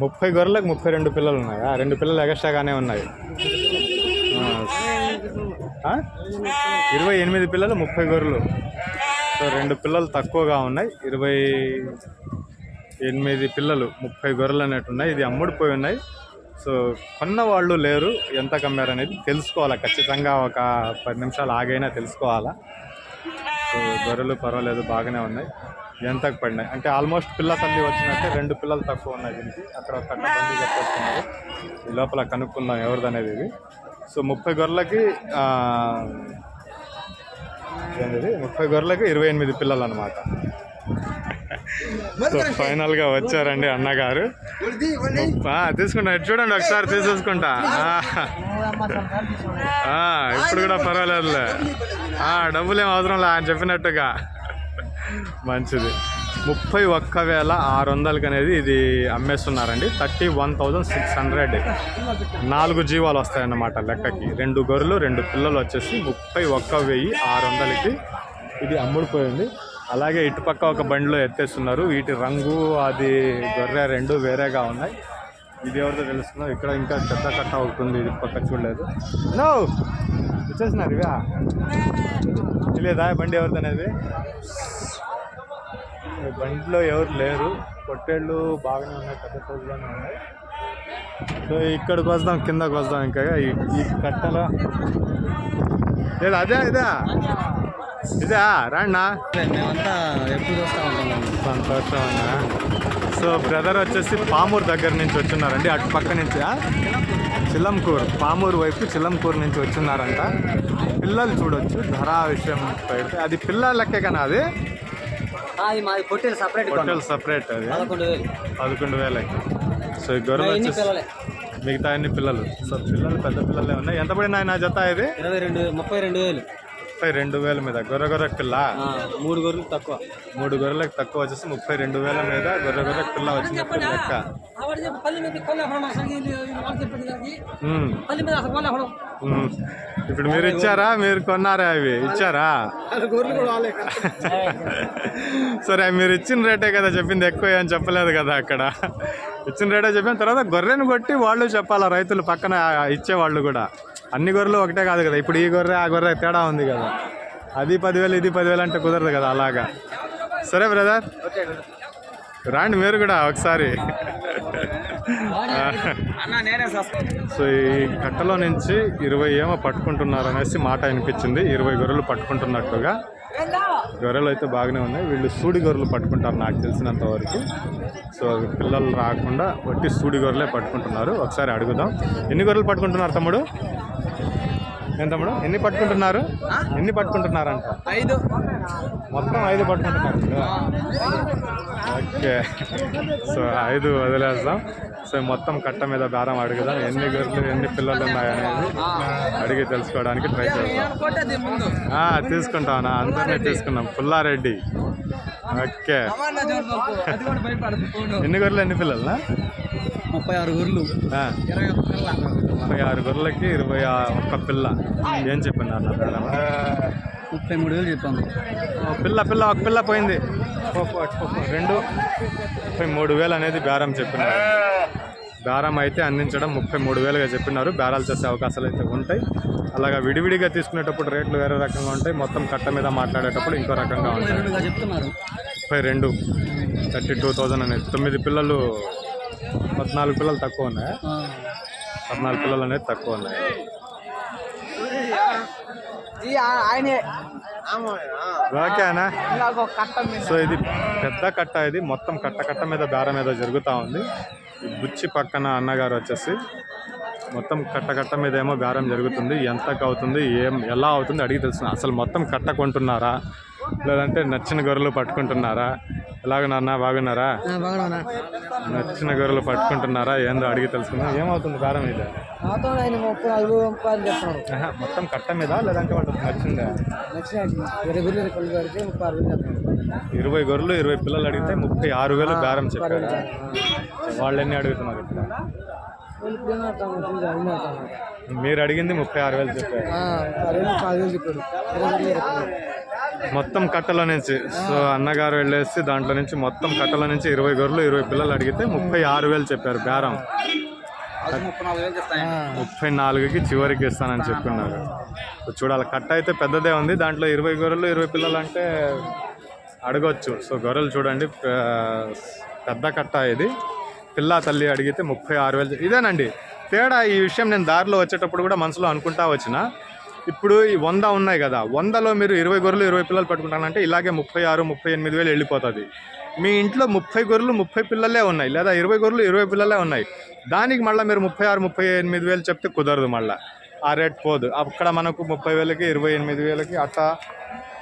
ముప్పై గొర్రెలకు ముప్పై రెండు పిల్లలు ఉన్నాయా. రెండు పిల్లలు ఎగస్ట్రాగానే ఉన్నాయి? ఇరవై ఎనిమిది పిల్లలు ముప్పై గొర్రెలు. సో రెండు పిల్లలు తక్కువగా ఉన్నాయి. ఇరవై ఎనిమిది పిల్లలు ముప్పై గొర్రెలు అనేవి ఉన్నాయి. ఇది అమ్ముడుపోయి ఉన్నాయి. సో కొన్న వాళ్ళు లేరు. ఎంత కమ్మారు అనేది తెలుసుకోవాలా. ఖచ్చితంగా ఒక పది నిమిషాలు ఆగైనా తెలుసుకోవాలా. సో గొర్రెలు పర్వాలేదు బాగానే ఉన్నాయి. ఎంతకు పడినాయి? అంటే ఆల్మోస్ట్ పిల్ల తల్లి వచ్చినట్టే రెండు పిల్లలు తక్కువ ఉన్నాయి దీనికి. అక్కడ ఒక కట్ట బండి చెప్పేస్తున్నారు ఈ లోపల కనుక్కుందాం ఎవరిది అనేది ఇది. సో ముప్పై గొర్రెలకి ఆ, ఏంటిది? ముప్పై గొర్రెలకి ఇరవై ఎనిమిది పిల్లలు అనమాట సో ఫైనల్గా వచ్చారండి అన్నగారు. తీసుకుంటా చూడండి ఒకసారి తీసేసుకుంటా. ఆ. ఆ, ఇప్పుడు కూడా పర్వాలేదులే. ఆ, డబ్బులు ఏం అవసరం లే ఆయన చెప్పినట్టుగా. మంచిది. ముప్పై ఒక్క వేల ఆరు వందలకి అనేది ఇది అమ్మేస్తున్నారండి. Thirty one thousand six hundred. నాలుగు జీవాలు వస్తాయన్నమాట లెక్కకి. రెండు గొర్రెలు రెండు పిల్లలు వచ్చేసి ముప్పై ఒక్క వెయ్యి ఆరు వందలకి ఇది అమ్ముడుపోయింది. అలాగే ఇటుపక్క ఒక బండిలో ఎత్తేస్తున్నారు. వీటి రంగు అది గొర్రె రెండు వేరేగా ఉన్నాయి. ఇది ఎవరితో తెలుస్తుందో ఇక్కడ ఇంకా చెత్త కట్ట అవుతుంది ఇది పక్క చూడలేదు. నో! వచ్చేసినారు ఇవా. తెలియదా బండి ఎవరిదనేది? బండిలో ఎవరు లేరు. పొట్టేళ్ళు బాగానే ఉన్నాయి పెద్ద సైజులోనే ఉన్నాయి. సో ఇక్కడికి వస్తాం కిందకి వస్తాం ఇంకా. ఈ కట్టల లేదు అదే ఇదే? ఇదే రాండా? మేమంతా ఎప్పుడు చూస్తూ ఉంటాం సంతోషం అన్నా సో బ్రదర్ వచ్చేసి పామూరు దగ్గర నుంచి వచ్చున్నారండి అటు పక్క నుంచి? చిల్లంకూర్ పామూరు వైపు చిల్లంకూరు నుంచి వచ్చున్నారంట పిల్లలు చూడొచ్చు ధర విషయం పెడితే. అది పిల్ల లెక్కే కదా అది? అది మాది పొట్టేలు సపరేట్ హోటల్ సపరేట్ అది? పదకొండు వేలు. పదకొండు వేలకి సో ఈ గొర్రెలు పిల్లలే? మిగతా అన్ని పిల్లలు. సో పిల్లలు పెద్ద పిల్లలే ఉన్నాయి. ఎంత పడినాయి నా జత ఇది? ఇరవై రెండు ముప్పై రెండు వేలు. ముప్పై రెండు వేల మీద. గొర్రె గొర్రె పిల్ల ఆ, మూడు గొర్రెలు తక్కువ. మూడు గొర్రెలకు తక్కువ వచ్చేసి ముప్పై రెండు వేల మీద గొర్రె గొర్రె పిల్ల వచ్చినప్పుడు లెక్క. ఇప్పుడు మీరు ఇచ్చారా? మీరు కొన్నారా అవి? ఇచ్చారా? సరే మీరు ఇచ్చిన రేటే కదా చెప్పింది ఎక్కువ అని చెప్పలేదు కదా అక్కడ. ఇచ్చిన రేటే చెప్పిన తర్వాత గొర్రెను కొట్టి వాళ్ళు చెప్పాలా రైతులు పక్కన ఇచ్చేవాళ్ళు కూడా? అన్ని గొర్రెలు ఒకటే కాదు కదా. ఇప్పుడు ఈ గొర్రె ఆ గొర్రె తేడా ఉంది కదా. అది పదివేలు ఇది పదివేలు అంటే కుదరదు కదా అలాగా. సరే బ్రదర్. రాండి మీరు కూడా ఒకసారి. సో ఈ కట్టలో నుంచి ఇరవై ఏమో పట్టుకుంటున్నారు అనేసి మాట వినిపించింది. ఇరవై గొర్రెలు పట్టుకుంటున్నట్టుగా. గొర్రెలు అయితే బాగానే ఉన్నాయి. వీళ్ళు సూడి గొర్రెలు పట్టుకుంటారు నాకు తెలిసినంత వరకు. సో పిల్లలు రాకుండా వట్టి సూడి గొర్రెలే పట్టుకుంటున్నారు. ఒకసారి అడుగుదాం. ఎన్ని గొర్రెలు పట్టుకుంటున్నారు తమ్ముడు? ఏం తమ్ముడు? ఎన్ని పట్టుకుంటున్నారు? ఎన్ని పట్టుకుంటున్నారంట? ఐదు. మొత్తం ఐదు పట్టుకుంటున్నారు? ఓకే. సో ఐదు వదిలేస్తాం సో మొత్తం కట్ట మీద బేరం అడుగుదాం. ఎన్ని గొర్రెలు ఎన్ని పిల్లలు ఉన్నాయనేది అడిగి తెలుసుకోవడానికి ట్రై ఆ, తీసుకుంటామన్నా అందరినీ తీసుకున్నాం పుల్లారెడ్డి. ఓకే. ఎన్ని గొర్రెలు ఎన్ని పిల్లలనా? ముప్పై ఆరు గొర్రెలు. పిల్ల. ముప్పై ఆరు గొర్రెలకి ఇరవై ఆ- ఒక్క పిల్ల. ఏం చెప్పింది అన్న మేడం? ముప్పై మూడు వేలు చెప్పాము. పిల్ల పిల్ల ఒక పిల్ల పోయింది. రెండు. ముప్పై మూడు వేలు అనేది బేరం చెప్పినారు. బేరం అయితే అందించడం ముప్పై మూడు వేలుగా చెప్పినారు. బేరాలు చేసే అవకాశాలు అయితే ఉంటాయి. అలాగా విడివిడిగా తీసుకునేటప్పుడు రేట్లు వేరే రకంగా ఉంటాయి. మొత్తం కట్ట మీద మాట్లాడేటప్పుడు ఇంకో రకంగా ఉంటాయి. ముప్పై రెండు. థర్టీ టూ థౌజండ్ అనేది తొమ్మిది పిల్లలు పద్నాలుగు పిల్లలు తక్కువ ఉన్నాయి. పద్నాలుగు పిల్లలు అనేది తక్కువ ఉన్నాయి. ఓకేనా సో ఇది పెద్ద కట్ట ఇది. మొత్తం కట్ట కట్ట మీద బేరం మీద జరుగుతూ ఉంది. బుచ్చి పక్కన అన్నగారు వచ్చేసి మొత్తం కట్ట కట్ట మీద ఏమో బేరం జరుగుతుంది. ఎంతకు అవుతుంది? ఏం ఎలా అవుతుంది? అడిగి తెలుసు అసలు మొత్తం కట్ట కొంటున్నారా? లేదంటే నచ్చిన గొర్రెలు పట్టుకుంటున్నారా? ఎలాగ నాన్న బాగున్నారా? బాగా నచ్చిన గొర్రెలు పట్టుకుంటున్నారా? ఏందో అడిగి తెలుసుకుందాం. ఏమవుతుంది బేరం ఇది? మొత్తం కట్ట మీద లేదంటే వాళ్ళకి నచ్చిందా? ఇరవై గుర్రెలు ఇరవై పిల్లలు అడిగితే ముప్పై ఆరు వేలు బేరం చెప్పారు వాళ్ళు ఎన్ని అడుగుతున్నారు మీరు అడిగింది ముప్పై ఆరు వేలు చెప్పారు. మొత్తం కట్టలో నుంచి. సో అన్నగారు వెళ్ళేసి దాంట్లో నుంచి మొత్తం కట్టలో నుంచి ఇరవై గొర్రెలు ఇరవై పిల్లలు అడిగితే ముప్పై ఆరు వేలు చెప్పారు బేరం. ముప్పై నాలుగుకి చివరికి ఇస్తానని చెప్పుకున్నారు సో చూడాలి కట్ట అయితే పెద్దదే ఉంది. దాంట్లో ఇరవై గొర్రెలు ఇరవై పిల్లలు అంటే అడగొచ్చు. సో గొర్రెలు చూడండి పెద్ద కట్ట ఇది. పిల్ల తల్లి అడిగితే ముప్పై ఆరు వేలు ఇదేనండి. తేడా ఈ విషయం నేను దారిలో వచ్చేటప్పుడు కూడా మనసులో అనుకుంటా వచ్చిన. ఇప్పుడు ఈ వంద ఉన్నాయి కదా వందలో మీరు ఇరవై గొర్రెలు ఇరవై పిల్లలు పట్టుకుంటానంటే ఇలాగే ముప్పై ఆరు ముప్పై ఎనిమిది వేలు వెళ్ళిపోతుంది. మీ ఇంట్లో ముప్పై గొర్రెలు ముప్పై పిల్లలే ఉన్నాయి లేదా ఇరవై గొర్రెలు ఇరవై పిల్లలే ఉన్నాయి. దానికి మళ్ళీ మీరు ముప్పై ఆరు ముప్పై ఎనిమిది వేలు చెప్తే కుదరదు మళ్ళీ. ఆ రేట్ పోదు. అక్కడ మనకు ముప్పై వేలకి ఇరవై ఎనిమిది వేలకి అట్లా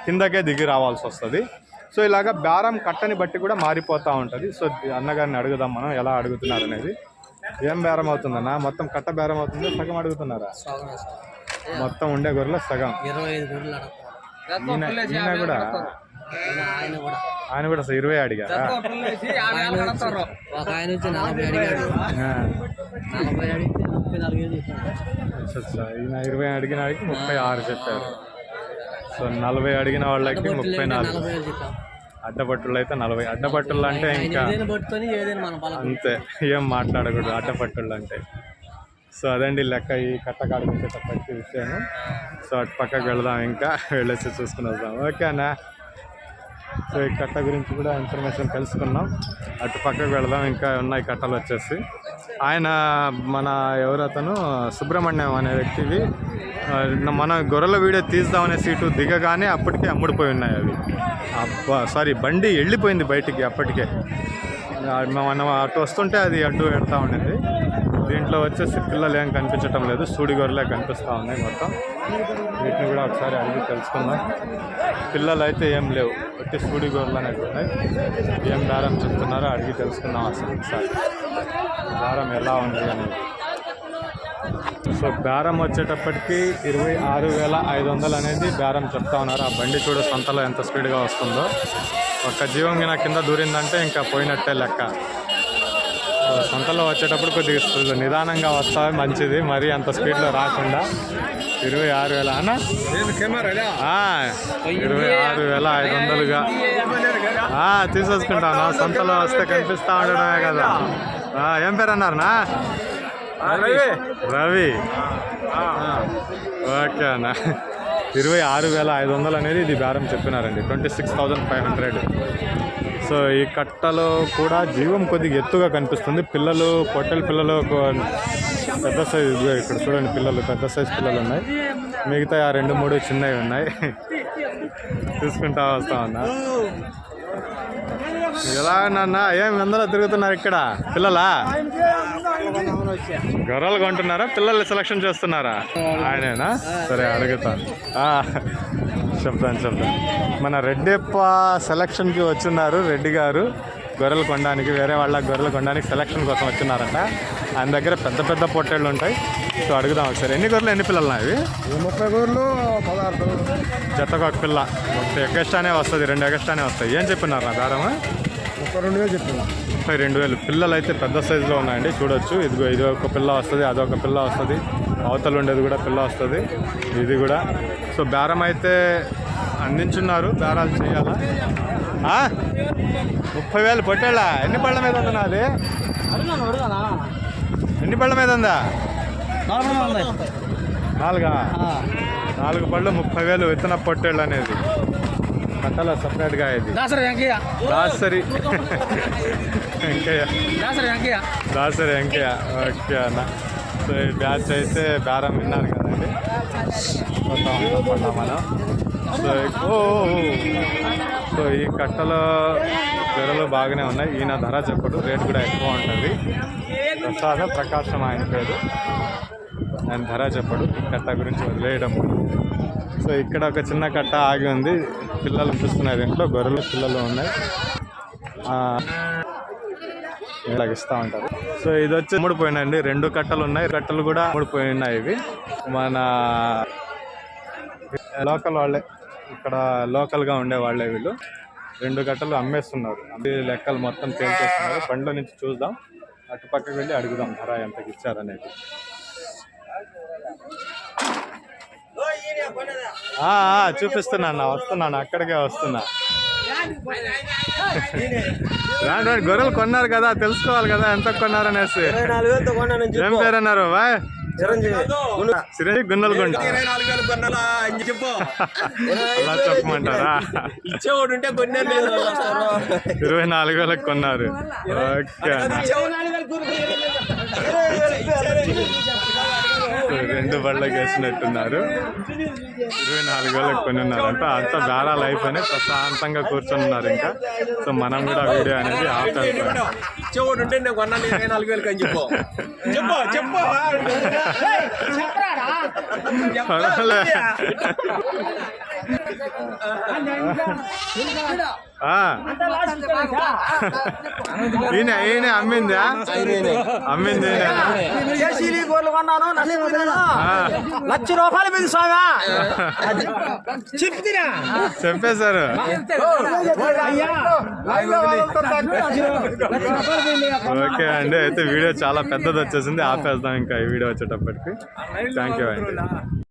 కిందకే దిగి రావాల్సి వస్తుంది. సో ఇలాగ బేరం కట్టని బట్టి కూడా మారిపోతూ ఉంటుంది. సో అన్నగారిని అడుగుదాం మనం ఎలా అడుగుతున్నారు అనేది. ఏం బేరం అవుతుందన్నా? మొత్తం కట్ట బేరం అవుతుంది సగం అడుగుతున్నారా? మొత్తం ఉండే గొర్రెల సగం. ఇరవై ఐదు గొర్రెలు కూడా ఆయన కూడా. ఆయన కూడా అసలు ఇరవై అడిగారా ఆయన వచ్చి- ఒక ఆయన వచ్చి నలభై అడిగాడు. ఆ, నలభై అడిగితే ముప్పై నాలుగు వేలు చెప్పాడు. అచ్చా, అచ్చా. ఈయన ఇరవై అడిగిన వాడికి ముప్పై ఆరు చెప్పారు. సో నలభై అడిగిన వాళ్ళకి ముప్పై నాలుగు. అడ్డపట్టులు అయితే నలభై అడ్డపట్టులు అంటే ఇంకా ఏదైనా పట్టుకొని ఏదైనా మనం బలం. అంతే. ఏం మాట్లాడకూడదు. అడ్డపట్టుళ్ళు అంటే. సో అదండి లెక్క ఈ కట్టకాడు వచ్చేటప్పటికి విషయాను సో అటు పక్కకు వెళదాం ఇంకా వెళ్ళేసి చూసుకుని వద్దాం. ఓకేనా సో ఈ కట్ట గురించి కూడా ఇన్ఫర్మేషన్ తెలుసుకున్నాం. అటు పక్కకు వెళదాం ఇంకా ఉన్నాయి కట్టలు వచ్చేసి. ఆయన మన ఎవరతను సుబ్రహ్మణ్యం అనే వ్యక్తివి. మన గొర్రెల వీడియో తీద్దామనే సీటు దిగగానే అప్పటికే అమ్ముడిపోయి ఉన్నాయి అవి. అబ్బా సారీ బండి వెళ్ళిపోయింది బయటికి అప్పటికే. ఆ, మనం అటు వస్తుంటే అది అడ్డు పెడతా ఉండేది. దీంట్లో వచ్చేసి పిల్లలు ఏం కనిపించటం లేదు. సూడి గొర్రెలే కనిపిస్తూ ఉన్నాయి మొత్తం. వీటిని కూడా ఒకసారి అడిగి తెలుసుకుందాం. పిల్లలు అయితే ఏం లేవు. ఒట్టి సూడి గొర్రెలు అనేవి ఉన్నాయి. ఏం దారం చెప్తున్నారో అడిగి తెలుసుకుందాం అసలు ఒకసారి దారం ఎలా ఉంది అనేది సో బేరం వచ్చేటప్పటికి ఇరవై ఆరు వేల ఐదు వందలు అనేది బేరం చెప్తా ఉన్నారు. ఆ బండి చూడు సొంతలో ఎంత స్పీడ్గా వస్తుందో. ఒక్క జీవం గిన కింద దూరిందంటే ఇంకా పోయినట్టే లెక్క. సొంతలో వచ్చేటప్పుడు కొద్దిగా నిదానంగా వస్తాయి మంచిది. మరీ అంత స్పీడ్లో రాకుండా. ఇరవై ఆరు వేల అన్న? ఇరవై ఆరు వేల ఐదు వందలుగా. తీసేసుకుంటాను సొంతలో వస్తే కనిపిస్తా ఉండడమే కదా. ఏం పేరు అన్నారనా రవి. ఓకే అన్న. ఇరవై ఆరు వేల ఐదు వందలు అనేది ఇది బేరం చెప్పినారండి. Twenty six thousand five hundred. So ఈ కట్టలో కూడా జీవం కొద్దిగా ఎత్తుగా కనిపిస్తుంది. పిల్లలు పొట్టెల పిల్లలు పెద్ద సైజు ఇక్కడ చూడండి పిల్లలు పెద్ద సైజు పిల్లలు ఉన్నాయి. మిగతా ఆ రెండు మూడు చిన్నవి ఉన్నాయి. చూసుకుంటా వస్తా ఉన్నా. ఎలా నాన్న? ఏం అందరూ తిరుగుతున్నారు ఇక్కడ? పిల్లలా? గొర్రెలు కొంటున్నారా? పిల్లల్ని సెలక్షన్ చేస్తున్నారా? ఆయనేనా? సరే అడుగుతాను. చెప్తాను చెప్తాను. మన రెడ్డెప్ప సెలక్షన్కి వచ్చున్నారు రెడ్డి గారు. గొర్రెలు కొనడానికి వేరే వాళ్ళ గొర్రెలు కొనడానికి సెలక్షన్ కోసం వచ్చినారంట. ఆయన దగ్గర పెద్ద పెద్ద పొట్టేళ్ళు ఉంటాయి. సో అడుగుదాం ఒకసారి. ఎన్ని గొర్రెలు ఎన్ని పిల్లలు ఉన్నాయి ముప్పై గొర్రెలు పదహారు జతకు ఒక పిల్ల. ఒక ఎగస్ట్రానే వస్తుంది రెండు ఎగస్ట్రానే వస్తాయి ఏం చెప్పినారు నా దారమా? రెండు వేలు చెప్తున్నా ముప్పై రెండు వేలు. పిల్లలు అయితే పెద్ద సైజులో ఉన్నాయండి చూడొచ్చు. ఇదిగో ఇది ఒక పిల్ల వస్తుంది అదొక పిల్ల వస్తుంది. అవతల ఉండేది కూడా పిల్ల వస్తుంది ఇది కూడా. సో బేరం అయితే అందించున్నారు బేరాలు చేయాలా? ముప్పై వేలు పొట్టేళ్ళా. ఎన్ని పళ్ళ మీద ఉంది నాది ఎన్ని పళ్ళ మీద ఉందా? నాలుగా? నాలుగు పళ్ళు ముప్పై వేలు విత్తన పొట్టేళ్ళు అనేది. కట్టల సపరేట్గా ఇది. దాసరి వెంకయ్య. దాసరి. వెంకయ్య. దాసరి వెంకయ్య. దాసరి వెంకయ్య. ఓకే అన్న. సో ఈ బ్యాచ్ అయితే బేరం విన్నారు కదండి మనం. సో ఓ. సో ఈ కట్టలో ధరలు బాగానే ఉన్నాయి. ఈయన ధర చెప్పడు. రేట్ కూడా ఎక్కువ ఉంటుంది. ప్రసాద ప్రకాశం ఆయన పేరు. ఆయన ధర చెప్పడు. ఈ కట్ట గురించి వదిలేయడం. సో ఇక్కడ ఒక చిన్న కట్ట ఆగి ఉంది. పిల్లలు చూస్తున్నారు ఇంట్లో గొర్రెలు పిల్లలు ఉన్నాయి. ఆ, ఇలాగ ఉంటారు. సో ఇది వచ్చి మూడిపోయినాయండి రెండు కట్టలు ఉన్నాయి. కట్టలు కూడా మూడిపోయినాయి ఉన్నాయి ఇవి. మన లోకల్ వాళ్ళే ఇక్కడ లోకల్గా ఉండే వాళ్ళే వీళ్ళు. రెండు గంటలు అమ్మేస్తున్నారు. అమ్మి లెక్కలు మొత్తం తేల్చేస్తున్నారు. పండ్ల నుంచి చూద్దాం. అటు పక్కకి వెళ్ళి అడుగుదాం ధర ఎంతకి ఇచ్చారనేది ఆ, ఆ, చూపిస్తున్నా అన్న వస్తున్నాను అక్కడికే వస్తున్నా. రాండి రాండి గొర్రెలు కొన్నారు కదా తెలుసుకోవాలి కదా ఎంత వేలతో కొన్నాను ఏం పేరు అన్నారు బాయ్ చిరంజీవి. గున్నలగుంట అలా చెప్పమంటారా? ఇరవై నాలుగు వేలకు కొన్నారు. ఓకే రెండు బళ్ళకి వేసినట్టున్నారు ఇరవై నాలుగు వేలకు కొని ఉన్నారంట అంత బేరా లైఫ్ అని ప్రశాంతంగా కూర్చొని ఉన్నారు ఇంకా. సో మనం కూడా వీడియో అనేది ఆపేస్తాం ఈయన ఈయన అమ్మిందా? అమ్మింది. జేసీబీ గోర్లు కొన్నాను. లక్ష రూపాయలు మీద స్వామి చెప్తున్నా చెప్పేశారు. ఓకే అండి అయితే వీడియో చాలా పెద్దది వచ్చేసింది ఆపేద్దాం ఇంకా ఈ వీడియో వచ్చేటప్పటికి. థ్యాంక్ యూ అండి.